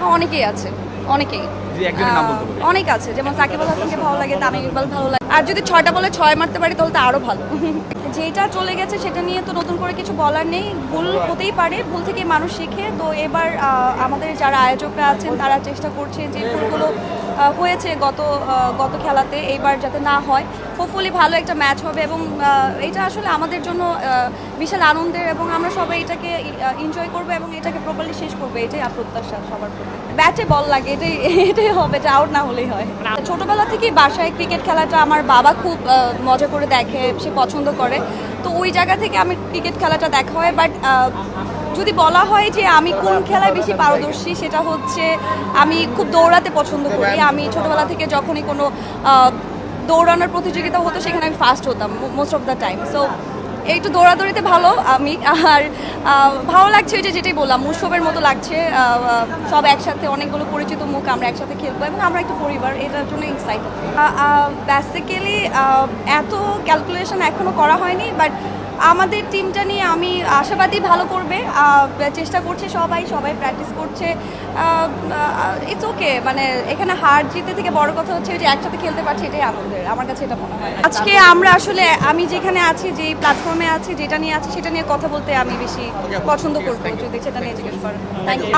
হ্যাঁ, অনেকেই আছে অনেকেই। জি, একজনের নাম বলতে আহ, বলি। অনেক আছে যেমন সাকিব আল হাসানকে ভালো লাগে তামিম ইকবাল ভালো লাগে। আর যদি ছয়টা বলে ছয় মারতে পারি তাহলে তো আরও ভালো। যেটা চলে গেছে সেটা নিয়ে তো নতুন করে কিছু বলার নেই। ভুল হতেই পারে ভুল থেকে মানুষ শেখে। তো এবার আমাদের যারা আয়োজকরা আছেন তারা চেষ্টা করছে যে ভুলগুলো হয়েছে গত গত খেলাতে এইবার যাতে না হয়। হোপফুলি ভালো একটা ম্যাচ হবে এবং এটা আসলে আমাদের জন্য বিশাল আনন্দের এবং আমরা সবাই এটাকে এনজয় করব এবং এটাকে প্রপারলি শেষ করব, এটাই প্রত্যাশা সবার প্রতি। ব্যাটে বল লাগে, এটাই এটাই হবে যে আউট না হলেই হয়। ছোটবেলা থেকেই বাসায় ক্রিকেট খেলাটা আমার বাবা খুব মজা করে দেখে, সে পছন্দ করে। তো ওই জায়গা থেকে আমি ক্রিকেট খেলাটা দেখা হয় বাট যদি বলা হয় যে আমি কোন খেলায় বেশি পারদর্শী, সেটা হচ্ছে আমি খুব দৌড়াতে পছন্দ করি। আমি ছোটবেলা থেকে যখনই কোনো দৌড়ানোর প্রতিযোগিতা হতো, সেখানে আমি ফার্স্ট হতাম most of the time so একটু দৌড়াদৌড়িতে ভালো, আমি, আর ভালো লাগছে ওই যে যেটাই বললাম, উৎসবের মতো লাগছে সব একসাথে অনেকগুলো পরিচিত মুখ আমরা একসাথে খেলব এবং আমরা একটু পরিবার, এটার জন্য এক্সাইটেড বেসিক্যালি এত ক্যালকুলেশন এখনও করা হয়নি বাট আমাদের টিমটা নিয়ে আমি আশাবাদী ভালো করবে চেষ্টা করছে সবাই সবাই প্র্যাকটিস করছে। ইটস ওকে মানে এখানে হার জিতে থেকে বড় কথা হচ্ছে যে একসাথে খেলতে পারছি এটাই আনন্দের আমার কাছে এটা মনে হয়। আজকে আমরা আসলে আমি যেখানে আছি যে প্ল্যাটফর্মে আছি যেটা নিয়ে আছি সেটা নিয়ে কথা বলতে আমি বেশি পছন্দ করব যদি সেটা নিয়ে জিজ্ঞেস করেন।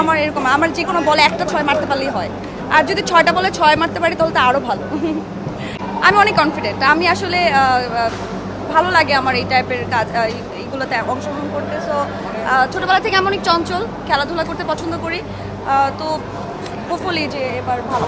আমার এরকম আমার যে কোনো বলে একটা ছয় মারতে পারলেই হয়। আর যদি ছয়টা বলে ছয় মারতে পারি তাহলে তো আরও ভালো। আমি অনেক কনফিডেন্ট আমি আসলে ভালো লাগে আমার এই টাইপের কাজ এইগুলোতে অংশগ্রহণ করতে। সো ছোটবেলা থেকে আমি অনেক চঞ্চল, খেলাধুলা করতে পছন্দ করি। তো হোপফুলি যে এবার ভালো